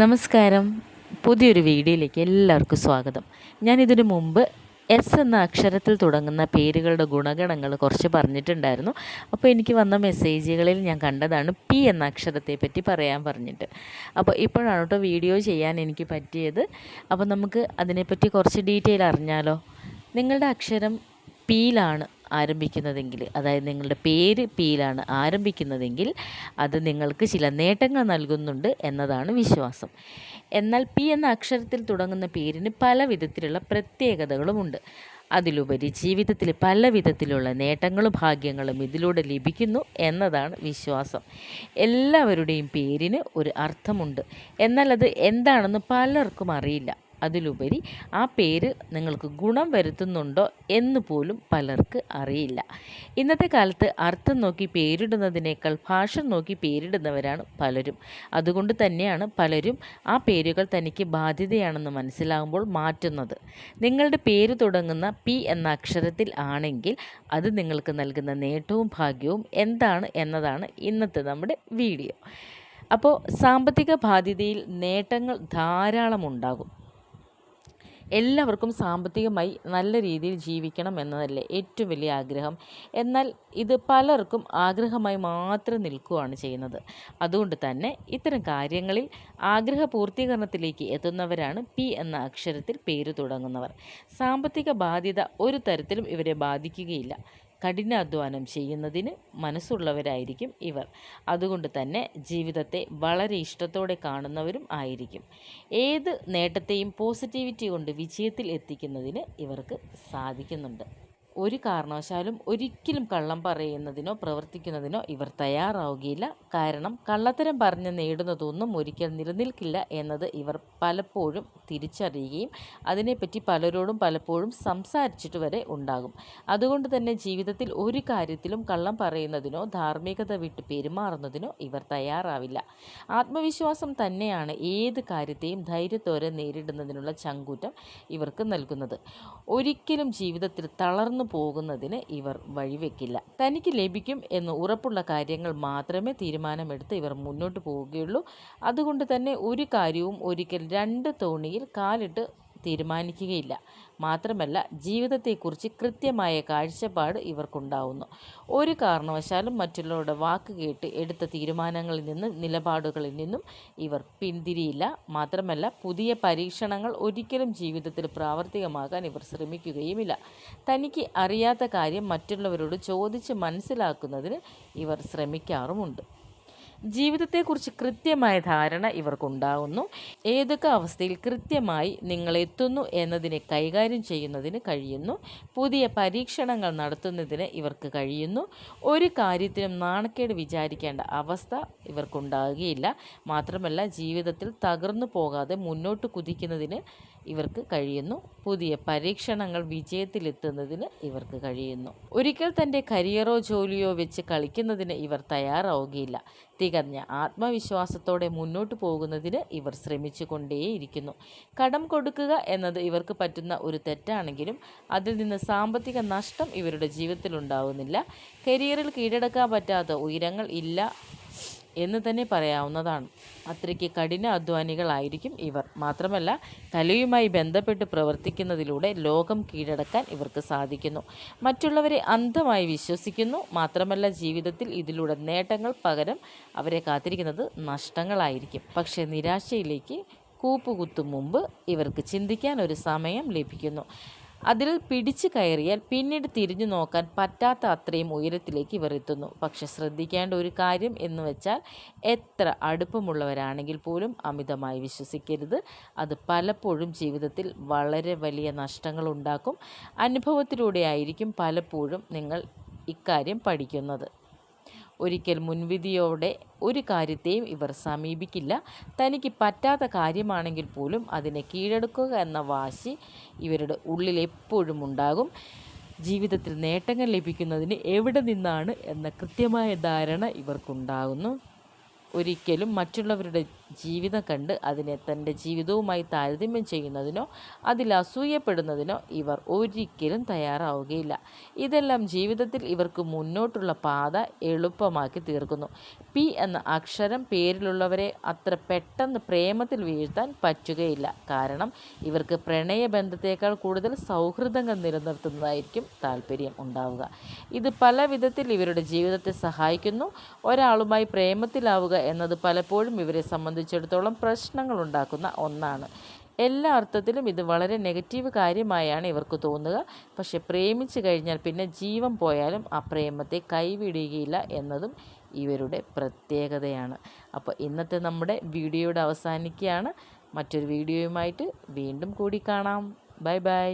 നമസ്കാരം. പുതിയൊരു വീഡിയോയിലേക്ക് എല്ലാവർക്കും സ്വാഗതം. ഞാനിതിനു മുമ്പ് എസ് എന്ന അക്ഷരത്തിൽ തുടങ്ങുന്ന പേരുകളുടെ ഗുണഗണങ്ങൾ കുറച്ച് പറഞ്ഞിട്ടുണ്ടായിരുന്നു. അപ്പോൾ എനിക്ക് വന്ന മെസ്സേജുകളിൽ ഞാൻ കണ്ടതാണ് പി എന്ന അക്ഷരത്തെ പറ്റി പറയാൻ പറഞ്ഞിട്ട്. അപ്പോൾ ഇപ്പോഴാണ് കേട്ടോ വീഡിയോ ചെയ്യാൻ എനിക്ക് പറ്റിയത്. അപ്പോൾ നമുക്ക് അതിനെപ്പറ്റി കുറച്ച് ഡീറ്റെയിൽ അറിഞ്ഞാലോ? നിങ്ങളുടെ അക്ഷരം പിയിലാണ് ആരംഭിക്കുന്നതെങ്കിൽ അതായത് നിങ്ങളുടെ പേര് പിയിലാണ് ആരംഭിക്കുന്നതെങ്കിൽ അത് നിങ്ങൾക്ക് ചില നേട്ടങ്ങൾ നൽകുന്നുണ്ട് എന്നതാണ് വിശ്വാസം. എന്നാൽ പി എന്ന അക്ഷരത്തിൽ തുടങ്ങുന്ന പേരിന് പല വിധത്തിലുള്ള പ്രത്യേകതകളുമുണ്ട്. അതിലുപരി ജീവിതത്തിൽ പല വിധത്തിലുള്ള നേട്ടങ്ങളും ഭാഗ്യങ്ങളും ഇതിലൂടെ ലഭിക്കുന്നു എന്നതാണ് വിശ്വാസം. എല്ലാവരുടെയും പേരിന് ഒരു അർത്ഥമുണ്ട്. എന്നാൽ അത് എന്താണെന്ന് പലർക്കും അറിയില്ല. അതിലുപരി ആ പേര് നിങ്ങൾക്ക് ഗുണം വരുത്തുന്നുണ്ടോ എന്ന് പോലും പലർക്ക് അറിയില്ല. ഇന്നത്തെ കാലത്ത് അർത്ഥം നോക്കി പേരിടുന്നതിനേക്കാൾ ഭാഷ നോക്കി പേരിടുന്നവരാണ് പലരും. അതുകൊണ്ട് തന്നെയാണ് പലരും ആ പേരുകൾ തനിക്ക് ബാധ്യതയാണെന്ന് മനസ്സിലാകുമ്പോൾ മാറ്റുന്നത്. നിങ്ങളുടെ പേര് തുടങ്ങുന്ന പി എന്ന അക്ഷരത്തിൽ ആണെങ്കിൽ അത് നിങ്ങൾക്ക് നൽകുന്ന നേട്ടവും ഭാഗ്യവും എന്താണ് എന്നതാണ് ഇന്നത്തെ നമ്മുടെ വീഡിയോ. അപ്പോൾ സാമ്പത്തിക ബാധ്യതയിൽ നേട്ടങ്ങൾ ധാരാളം ഉണ്ടാകും എല്ലാവർക്കും സാമ്പത്തികമായി നല്ല രീതിയിൽ ജീവിക്കണം എന്നതല്ലേ ഏറ്റവും വലിയ ആഗ്രഹം. എന്നാൽ ഇത് പലർക്കും ആഗ്രഹമായി മാത്രം നിൽക്കുകയാണ് ചെയ്യുന്നത്. അതുകൊണ്ട് തന്നെ ഇത്തരം കാര്യങ്ങളിൽ ആഗ്രഹ പൂർത്തീകരണത്തിലേക്ക് എത്തുന്നവരാണ് പി എന്ന അക്ഷരത്തിൽ പേര് തുടങ്ങുന്നവർ. സാമ്പത്തിക ബാധ്യത ഒരു തരത്തിലും ഇവരെ ബാധിക്കുകയില്ല. കഠിനാധ്വാനം ചെയ്യുന്നതിന് മനസ്സുള്ളവരായിരിക്കും ഇവർ. അതുകൊണ്ട് തന്നെ ജീവിതത്തെ വളരെ ഇഷ്ടത്തോടെ കാണുന്നവരും ആയിരിക്കും. ഏത് നേട്ടത്തെയും പോസിറ്റിവിറ്റി കൊണ്ട് വിജയത്തിൽ എത്തിക്കുന്നതിന് ഇവർക്ക് സാധിക്കുന്നുണ്ട്. ഒരു കാരണവശാലും ഒരിക്കലും കള്ളം പറയുന്നതിനോ പ്രവർത്തിക്കുന്നതിനോ ഇവർ തയ്യാറാവുകയില്ല. കാരണം കള്ളത്തരം പറഞ്ഞ് നേടുന്നതൊന്നും ഒരിക്കൽ നിലനിൽക്കില്ല എന്നത് ഇവർ പലപ്പോഴും തിരിച്ചറിയുകയും അതിനെപ്പറ്റി പലരോടും പലപ്പോഴും സംസാരിച്ചിട്ട് വരെ ഉണ്ടാകും. അതുകൊണ്ട് തന്നെ ജീവിതത്തിൽ ഒരു കാര്യത്തിലും കള്ളം പറയുന്നതിനോ ധാർമ്മികത വിട്ട് പെരുമാറുന്നതിനോ ഇവർ തയ്യാറാവില്ല. ആത്മവിശ്വാസം തന്നെയാണ് ഏത് കാര്യത്തെയും ധൈര്യത്തോടെ നേരിടുന്നതിനുള്ള ചങ്കൂറ്റം ഇവർക്ക് നൽകുന്നത്. ഒരിക്കലും ജീവിതത്തിൽ തളർന്നു പോകുന്നതിന് ഇവർ വഴിവെക്കില്ല. തനിക്ക് ലഭിക്കും എന്ന് ഉറപ്പുള്ള കാര്യങ്ങൾ മാത്രമേ തീരുമാനമെടുത്ത് ഇവർ മുന്നോട്ട് പോവുകയുള്ളൂ. അതുകൊണ്ട് തന്നെ ഒരു കാര്യവും ഒരിക്കൽ രണ്ട് തോണിയിൽ കാലിട്ട് തീരുമാനിക്കുകയില്ല. മാത്രമല്ല ജീവിതത്തെക്കുറിച്ച് കൃത്യമായ കാഴ്ചപ്പാട് ഇവർക്കുണ്ടാവുന്നു. ഒരു കാരണവശാലും മറ്റുള്ളവരുടെ വാക്ക് കേട്ട് എടുത്ത തീരുമാനങ്ങളിൽ നിന്നും നിലപാടുകളിൽ നിന്നും ഇവർ പിന്തിരിയില്ല. മാത്രമല്ല പുതിയ പരീക്ഷണങ്ങൾ ഒരിക്കലും ജീവിതത്തിൽ പ്രാവർത്തികമാക്കാൻ ഇവർ ശ്രമിക്കുകയുമില്ല. തനിക്ക് അറിയാത്ത കാര്യം മറ്റുള്ളവരോട് ചോദിച്ച് മനസ്സിലാക്കുന്നതിന് ഇവർ ശ്രമിക്കാറുമുണ്ട്. ജീവിതത്തെക്കുറിച്ച് കൃത്യമായ ധാരണ ഇവർക്കുണ്ടാകുന്നു ഏതൊക്കെ അവസ്ഥയിൽ കൃത്യമായി നിങ്ങൾ എത്തുന്നു എന്നതിനെ കൈകാര്യം ചെയ്യുന്നതിന് കഴിയുന്നു. പുതിയ പരീക്ഷണങ്ങൾ നടത്തുന്നതിന് ഇവർക്ക് കഴിയുന്നു. ഒരു കാര്യത്തിനും നാണക്കേട് വിചാരിക്കേണ്ട അവസ്ഥ ഇവർക്കുണ്ടാകുകയില്ല. മാത്രമല്ല ജീവിതത്തിൽ തകർന്നു പോകാതെ മുന്നോട്ട് കുതിക്കുന്നതിന് ഇവർക്ക് കഴിയുന്നു. പുതിയ പരീക്ഷണങ്ങൾ വിജയത്തിലെത്തുന്നതിന് ഇവർക്ക് കഴിയുന്നു. ഒരിക്കൽ തന്റെ കരിയറോ ജോലിയോ വെച്ച് കളിക്കുന്നതിന് ഇവർ തയ്യാറാവുകയില്ല. തികഞ്ഞ ആത്മവിശ്വാസത്തോടെ മുന്നോട്ട് പോകുന്നതിന് ഇവർ ശ്രമിച്ചു കൊണ്ടേയിരിക്കുന്നു കടം കൊടുക്കുക എന്നത് ഇവർക്ക് പറ്റുന്ന ഒരു തെറ്റാണെങ്കിലും അതിൽ നിന്ന് സാമ്പത്തിക നഷ്ടം ഇവരുടെ ജീവിതത്തിൽ ഉണ്ടാകുന്നില്ല കരിയറിൽ കീഴടക്കാൻ പറ്റാത്ത ഉയരങ്ങൾ ഇല്ല. എന്ന് തന്നെ പറയാവുന്നതാണ്. അത്രയ്ക്ക് കഠിന അധ്വാനികളായിരിക്കും ഇവർ. മാത്രമല്ല കലയുമായി ബന്ധപ്പെട്ട് പ്രവർത്തിക്കുന്നതിലൂടെ ലോകം കീഴടക്കാൻ ഇവർക്ക് സാധിക്കുന്നു. മറ്റുള്ളവരെ അന്ധമായി വിശ്വസിക്കുന്നു. മാത്രമല്ല ജീവിതത്തിൽ ഇതിലൂടെ നേട്ടങ്ങൾ പകരം അവരെ കാത്തിരിക്കുന്നത് നഷ്ടങ്ങളായിരിക്കും. പക്ഷേ നിരാശയിലേക്ക് കൂപ്പുകുത്തും മുമ്പ് ഇവർക്ക് ചിന്തിക്കാൻ ഒരു സമയം ലഭിക്കുന്നു. അതിൽ പിടിച്ചു കയറിയാൽ പിന്നീട് തിരിഞ്ഞു നോക്കാൻ പറ്റാത്ത അത്രയും ഉയരത്തിലേക്ക് ഇവർ എത്തുന്നു. പക്ഷെ ശ്രദ്ധിക്കേണ്ട ഒരു കാര്യം എന്ന് വെച്ചാൽ എത്ര അടുപ്പമുള്ളവരാണെങ്കിൽ പോലും അമിതമായി വിശ്വസിക്കരുത്. അത് പലപ്പോഴും ജീവിതത്തിൽ വളരെ വലിയ നഷ്ടങ്ങൾ ഉണ്ടാക്കും. അനുഭവത്തിലൂടെ ആയിരിക്കും പലപ്പോഴും നിങ്ങൾ ഇക്കാര്യം പഠിക്കുന്നത്. ഒരിക്കൽ മുൻവിധിയോടെ ഒരു കാര്യത്തെയും ഇവർ സമീപിക്കില്ല. തനിക്ക് പറ്റാത്ത കാര്യമാണെങ്കിൽ പോലും അതിനെ കീഴടക്കുക എന്ന വാശി ഇവരുടെ ഉള്ളിൽ എപ്പോഴും ഉണ്ടാകും. ജീവിതത്തിൽ നേട്ടങ്ങൾ ലഭിക്കുന്നതിന് എവിടെ നിന്നാണ് എന്ന കൃത്യമായ ധാരണ ഇവർക്കുണ്ടാകുന്നു. ഒരിക്കലും മറ്റുള്ളവരുടെ ജീവിതം കണ്ട് അതിനെ തന്റെ ജീവിതവുമായി താരതമ്യം ചെയ്യുന്നതിനോ അതിൽ അസൂയപ്പെടുന്നതിനോ ഇവർ ഒരിക്കലും തയ്യാറാവുകയില്ല. ഇതെല്ലാം ജീവിതത്തിൽ ഇവർക്ക് മുന്നോട്ടുള്ള പാത എളുപ്പമാക്കി തീർക്കുന്നു. പി എന്ന അക്ഷരം പേരിലുള്ളവരെ അത്ര പെട്ടെന്ന് പ്രേമത്തിൽ വീഴ്ത്താൻ പറ്റുകയില്ല. കാരണം ഇവർക്ക് പ്രണയബന്ധത്തേക്കാൾ കൂടുതൽ സൗഹൃദങ്ങൾ നിലനിർത്തുന്നതായിരിക്കും താല്പര്യം ഉണ്ടാവുക. ഇത് പല വിധത്തിൽ ഇവരുടെ ജീവിതത്തെ സഹായിക്കുന്നു. ഒരാളുമായി പ്രേമത്തിലാവുക എന്നത് പലപ്പോഴും ഇവരെ സംബന്ധിച്ചിടത്തോളം പ്രശ്നങ്ങൾ ഉണ്ടാക്കുന്ന ഒന്നാണ്. എല്ലാ അർത്ഥത്തിലും ഇത് വളരെ നെഗറ്റീവ് കാര്യമായാണ് ഇവർക്ക് തോന്നുക. പക്ഷെ പ്രേമിച്ചു കഴിഞ്ഞാൽ പിന്നെ ജീവൻ പോയാലും ആ പ്രേമത്തെ കൈവിടുകയില്ല എന്നതും ഇവരുടെ പ്രത്യേകതയാണ്. അപ്പോൾ ഇന്നത്തെ നമ്മുടെ വീഡിയോയുടെ അവസാനിക്കുകയാണ്. മറ്റൊരു വീഡിയോയുമായിട്ട് വീണ്ടും കൂടി കാണാം. Bye bye.